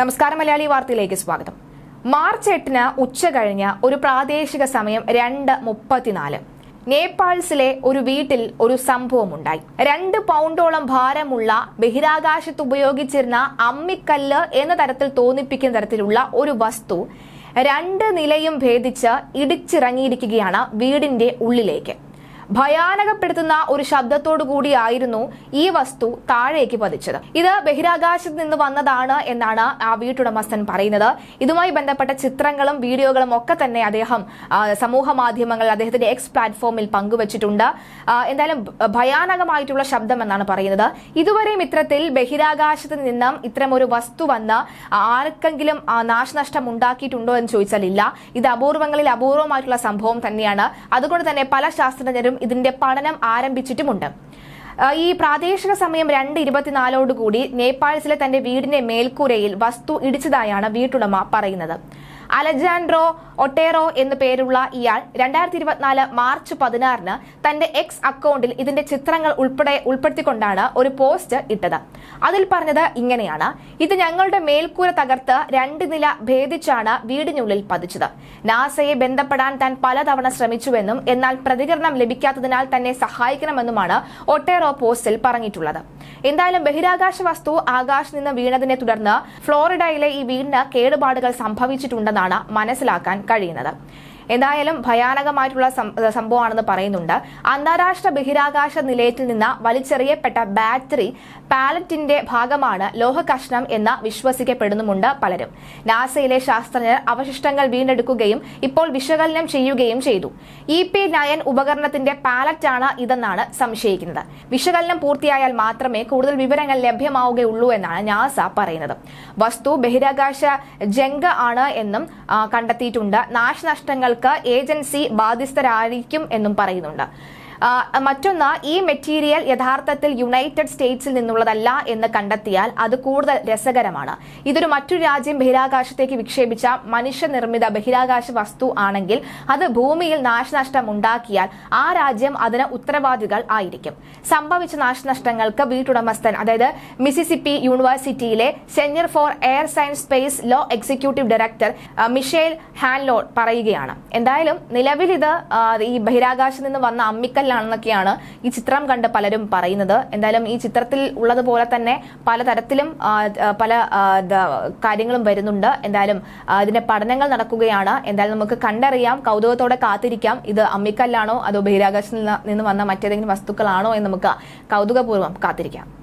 നമസ്കാരം മലയാളി വാർത്തയിലേക്ക് സ്വാഗതം. മാർച്ച് എട്ടിന് ഉച്ച കഴിഞ്ഞ ഒരു പ്രാദേശിക സമയം രണ്ട് മുപ്പത്തിനാല്. നേപ്പാൾസിലെ ഒരു വീട്ടിൽ ഒരു സംഭവമുണ്ടായി. രണ്ട് പൗണ്ടോളം ഭാരമുള്ള ബഹിരാകാശത്ത് ഉപയോഗിച്ചിരുന്ന അമ്മിക്കല്ല് എന്ന തരത്തിൽ തോന്നിപ്പിക്കുന്ന തരത്തിലുള്ള ഒരു വസ്തു രണ്ട് നിലയും ഭേദിച്ച് ഇടിച്ചിറങ്ങിയിരിക്കുകയാണ് വീടിന്റെ ഉള്ളിലേക്ക്. ഭയാനകപ്പെടുത്തുന്ന ഒരു ശബ്ദത്തോടു കൂടിയായിരുന്നു ഈ വസ്തു താഴേക്ക് പതിച്ചത്. ഇത് ബഹിരാകാശത്ത് നിന്ന് വന്നതാണ് എന്നാണ് ആ വീട്ടുടമസ്ഥൻ പറയുന്നത്. ഇതുമായി ബന്ധപ്പെട്ട ചിത്രങ്ങളും വീഡിയോകളും ഒക്കെ തന്നെ അദ്ദേഹം സമൂഹ മാധ്യമങ്ങൾ അദ്ദേഹത്തിന്റെ എക്സ് പ്ലാറ്റ്ഫോമിൽ പങ്കുവച്ചിട്ടുണ്ട്. എന്തായാലും ഭയാനകമായിട്ടുള്ള ശബ്ദം എന്നാണ് പറയുന്നത്. ഇതുവരെയും ഇത്തരത്തിൽ ബഹിരാകാശത്ത് നിന്നും ഇത്തരം ഒരു വസ്തു വന്ന് ആർക്കെങ്കിലും നാശനഷ്ടം ഉണ്ടാക്കിയിട്ടുണ്ടോ എന്ന് ചോദിച്ചാൽ ഇല്ല ഇത് അപൂർവങ്ങളിൽ അപൂർവമായിട്ടുള്ള സംഭവം തന്നെയാണ്. അതുകൊണ്ട് തന്നെ പല ശാസ്ത്രജ്ഞരും ഇതിന്റെ പഠനം ആരംഭിച്ചിട്ടുമുണ്ട്. ഈ പ്രാദേശിക സമയം രണ്ട് ഇരുപത്തിനാലോടുകൂടി നേപ്പാൾസിലെ തന്റെ വീടിന്റെ മേൽക്കൂരയിൽ വസ്തു ഇടിച്ചതായാണ് വീട്ടുടമ പറയുന്നത്. അലജാൻഡ്രോ ഒട്ടേറോ എന്നു പേരുള്ള ഇയാൾ രണ്ടായിരത്തി ഇരുപത്തിനാല് മാർച്ച് പതിനാറിന് തന്റെ എക്സ് അക്കൗണ്ടിൽ ഇതിന്റെ ചിത്രങ്ങൾ ഉൾപ്പെടെ ഉൾപ്പെടുത്തിക്കൊണ്ടാണ് ഒരു പോസ്റ്റ് ഇട്ടത്. അതിൽ പറഞ്ഞത് ഇങ്ങനെയാണ്. ഇത് ഞങ്ങളുടെ മേൽക്കൂര തകർത്ത് രണ്ട് നില ഭേദിച്ചാണ് വീടിനുള്ളിൽ പതിച്ചത്. നാസയെ ബന്ധപ്പെടാൻ താൻ പലതവണ ശ്രമിച്ചുവെന്നും എന്നാൽ പ്രതികരണം ലഭിക്കാത്തതിനാൽ തന്നെ സഹായിക്കണമെന്നുമാണ് ഒട്ടേറോ പോസ്റ്റിൽ പറഞ്ഞിട്ടുള്ളത്. എന്തായാലും ബഹിരാകാശ വസ്തു ആകാശത്ത് നിന്ന് വീണതിനെ തുടർന്ന് ഫ്ലോറിഡയിലെ ഈ വീടിന് കേടുപാടുകൾ സംഭവിച്ചിട്ടുണ്ടെന്നാണ് മനസ്സിലാക്കാൻ കഴിയുന്നത്. എന്തായാലും ഭയാനകമായിട്ടുള്ള സംഭവമാണെന്ന് പറയുന്നുണ്ട്. അന്താരാഷ്ട്ര ബഹിരാകാശ നിലയത്തിൽ നിന്ന് വലിച്ചെറിയപ്പെട്ട ബാറ്ററി പാലറ്റിന്റെ ഭാഗമാണ് ലോഹ കഷ്ണം എന്ന് വിശ്വസിക്കപ്പെടുന്നുമുണ്ട് പലരും. നാസയിലെ ശാസ്ത്രജ്ഞർ അവശിഷ്ടങ്ങൾ വീണ്ടെടുക്കുകയും ഇപ്പോൾ വിശകലനം ചെയ്യുകയും ചെയ്തു. ഇ പി നയൻ ഉപകരണത്തിന്റെ പാലറ്റാണ് ഇതെന്നാണ് സംശയിക്കുന്നത്. വിശകലനം പൂർത്തിയായാൽ മാത്രമേ കൂടുതൽ വിവരങ്ങൾ ലഭ്യമാവുകയുള്ളൂ എന്നാണ് നാസ പറയുന്നത്. വസ്തു ബഹിരാകാശ ജംഗ ആണ് എന്നും കണ്ടെത്തിയിട്ടുണ്ട്. കണ്ടെത്തിയിട്ടുണ്ട് നാശനഷ്ടങ്ങൾക്ക് ഏജൻസി ബാധ്യസ്ഥരായിരിക്കും എന്നും പറയുന്നുണ്ട്. മറ്റൊന്ന് ഈ മെറ്റീരിയൽ യഥാർത്ഥത്തിൽ യുണൈറ്റഡ് സ്റ്റേറ്റ്സിൽ നിന്നുള്ളതല്ല എന്ന് കണ്ടെത്തിയാൽ അത് കൂടുതൽ രസകരമാണ്. ഇതൊരു മറ്റൊരു രാജ്യം ബഹിരാകാശത്തേക്ക് വിക്ഷേപിച്ച മനുഷ്യനിർമ്മിത ബഹിരാകാശ വസ്തു ആണെങ്കിൽ അത് ഭൂമിയിൽ നാശനഷ്ടം ഉണ്ടാക്കിയാൽ ആ രാജ്യം അതിന് ഉത്തരവാദികൾ ആയിരിക്കും. സംഭവിച്ച നാശനഷ്ടങ്ങൾക്ക് വീട്ടുടമസ്ഥൻ അതായത് മിസിസിപ്പി യൂണിവേഴ്സിറ്റിയിലെ centre for air science space law executive director Michelle Hanlon പറയുകയാണ്. എന്തായാലും നിലവിൽ ഇത് ഈ ബഹിരാകാശത്ത് നിന്ന് വന്ന അമ്മിക്കല്ലാണെന്നൊക്കെയാണ് ഈ ചിത്രം കണ്ട് പലരും പറയുന്നത്. എന്തായാലും ഈ ചിത്രത്തിൽ ഉള്ളതുപോലെ തന്നെ പലതരത്തിലും പല കാര്യങ്ങളും വരുന്നുണ്ട്. എന്തായാലും ഇതിന്റെ പഠനങ്ങൾ നടക്കുകയാണ്. എന്തായാലും നമുക്ക് കണ്ടറിയാം കൗതുകത്തോടെ കാത്തിരിക്കാം. ഇത് അമ്മിക്കല്ലാണോ അതോ ബഹിരാകാശത്തിൽ നിന്ന് വന്ന മറ്റേതെങ്കിലും വസ്തുക്കളാണോ എന്ന് നമുക്ക് കൗതുകപൂർവം കാത്തിരിക്കാം.